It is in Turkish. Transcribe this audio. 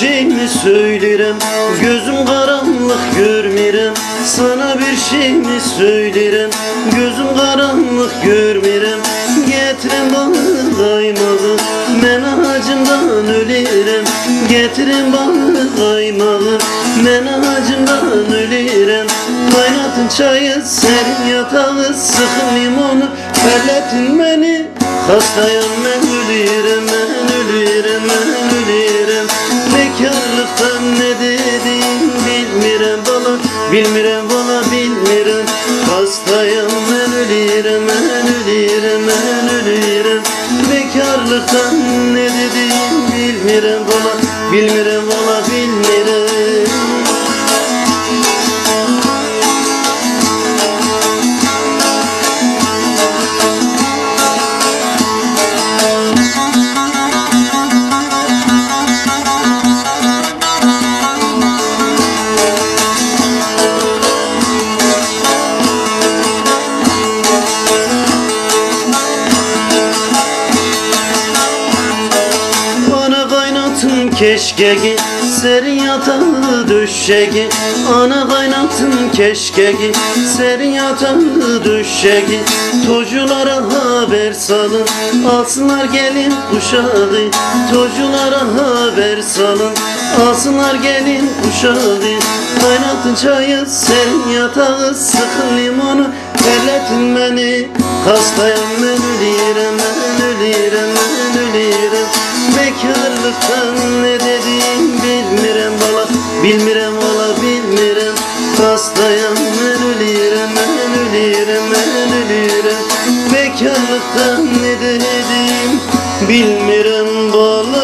şey mi söylerim. Gözüm karanlık görmürüm Sana bir şey mi söylerim. Gözüm karanlık görmürüm Getirin bana kaymağı Ben acımdan ölürüm. Getirin bana kaymağı Ben acımdan ölürüm. Kaynatın çayı serin yatağı. Sıkın limonu. Felletin beni. Hastayım ben ölürüm ben ölürüm bana Bilmirem bana bilmirem. Hastayım ben ölürüm ben ölürüm ben ölürüm. Bekarlıktan ne dediğim bilmirem bana Bilmirem bana bilmirem kaynatın keşkeki Serin yatağı döşeki Ana kaynatın keşkeki Serin yatağı döşeki Toculara haber salın Alsınlar gelin kuşağı Toculara haber salın Alsınlar gelin kuşağı Kaynatın çayı serin yatağı Sıkın limonu. Terletin beni Hastayım ben ölürüm ben ölürüm ben ölürüm Bekarlıktan ne dediğim bilmirem valla Bilmirem valla bilmirem. Hastayım ben ölürüm ben ölürüm ben ölürüm. Bekarlıktan ne dediğim bilmirem valla